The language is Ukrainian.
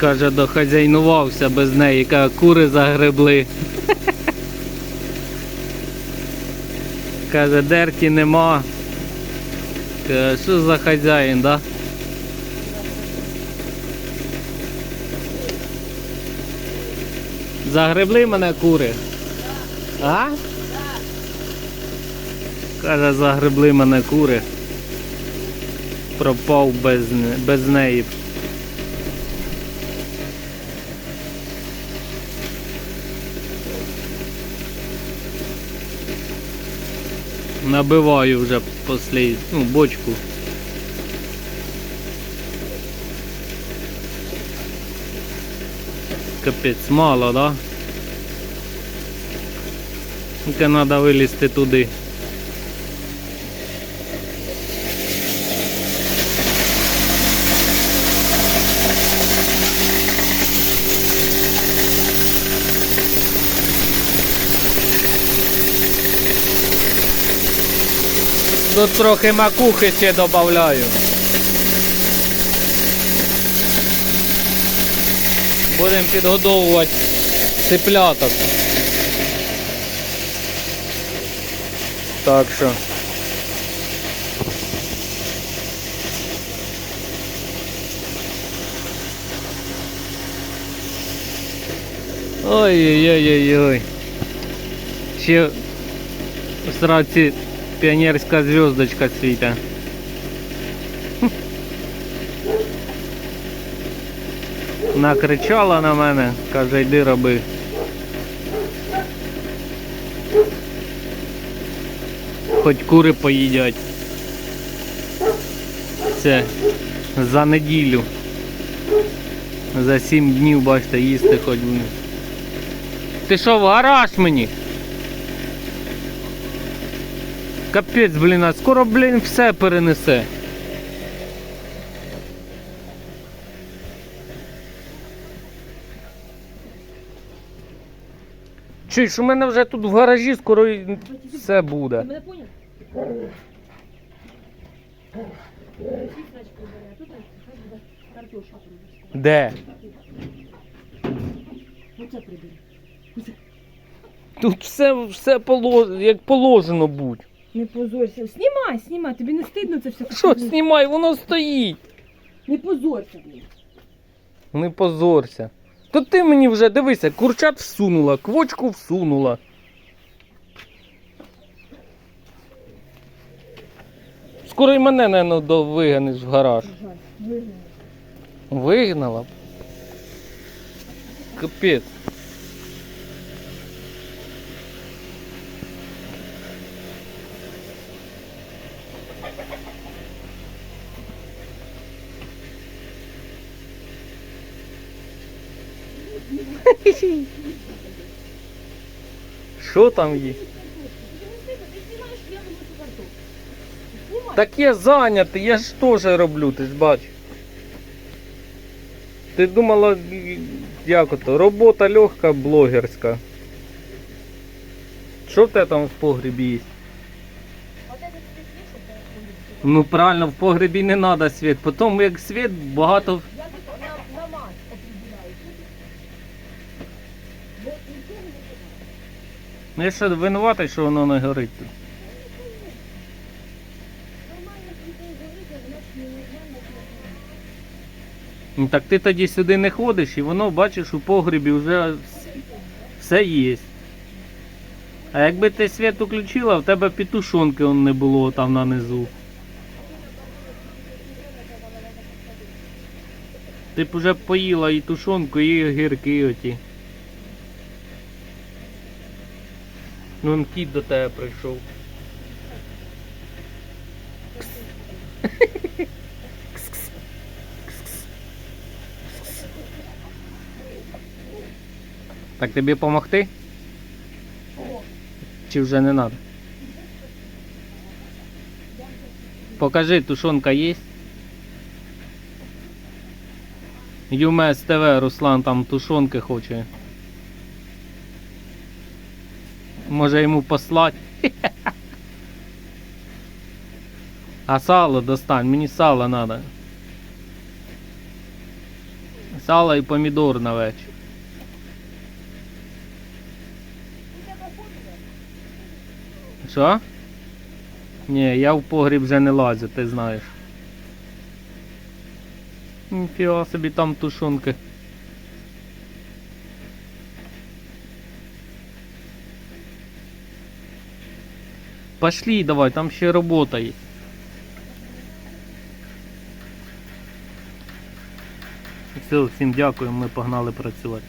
Каже, дохазяйнувався без неї, каже, кури загребли. Каже, дерті нема. Каже, що за хазяїн, да? Загребли мене кури? А? Каже, загребли мене кури. Пропав без, без неї. Набиваю вже після, ну, бочку. Капець мало, да? Тільки треба вилізти туди. Тут трохи макухи ще додаю. Будемо підгодовувати цыпляток. Так що. Ой-ой-ой-ой-ой. Ще сраці піонерська зв'язочка світа. Накричала на мене, каже, йди роби. Хоч кури поїдять. Це за неділю. За сім днів, бачите, їсти хоч. Ти що, в гараж мені? Капець, блін, а скоро, блін, все перенесе. Чуєш, у мене вже тут в гаражі скоро і все буде. Ти мене поняв? Де? Оце прибери. Тут все, все полож... як положено будь. Не позорся. Знімай, знімай, тобі не стидно це все. Що знімай, воно стоїть. Не позорся, блін. Не позорся. То ти мені вже дивися, курчат всунула, квочку всунула. Скоро й мене, наверное, до виганеш в гараж. Жаль, вигнала. Вигнала? Капець. Що там. Знімай. Так я зайнятий, я ж теж роблю, ти ж бачиш. Ти думала, як ото, робота легка, блогерська. Що в тебе там в погребі є? Ну правильно, в погребі не треба світ. Потім як світ багато. Я тут на, на мать определяю. Бо нічого не знаю. Ну я що винуватий, що воно не горить тут. Ну так ти тоді сюди не ходиш і воно бачиш у погребі вже все є. А якби ти світ включила, в тебе петушонки он не було там на низу. Ти б вже поїла і тушонку, і огірки оті. Ну кіт до тебе прийшов. Так тобі допомогти? Чи вже не треба? Покажи, тушонка є. ЮМС ТВ, Руслан там тушонки хоче. Може йому послати. А сало достань, мені сало треба. Сало і помідор на вечір. Що? Ні, я в погріб вже не лазю, ти знаєш. Ніфіга собі там тушонки. Пошли давай, там ще робота є. Все, всім дякую, ми погнали працювати.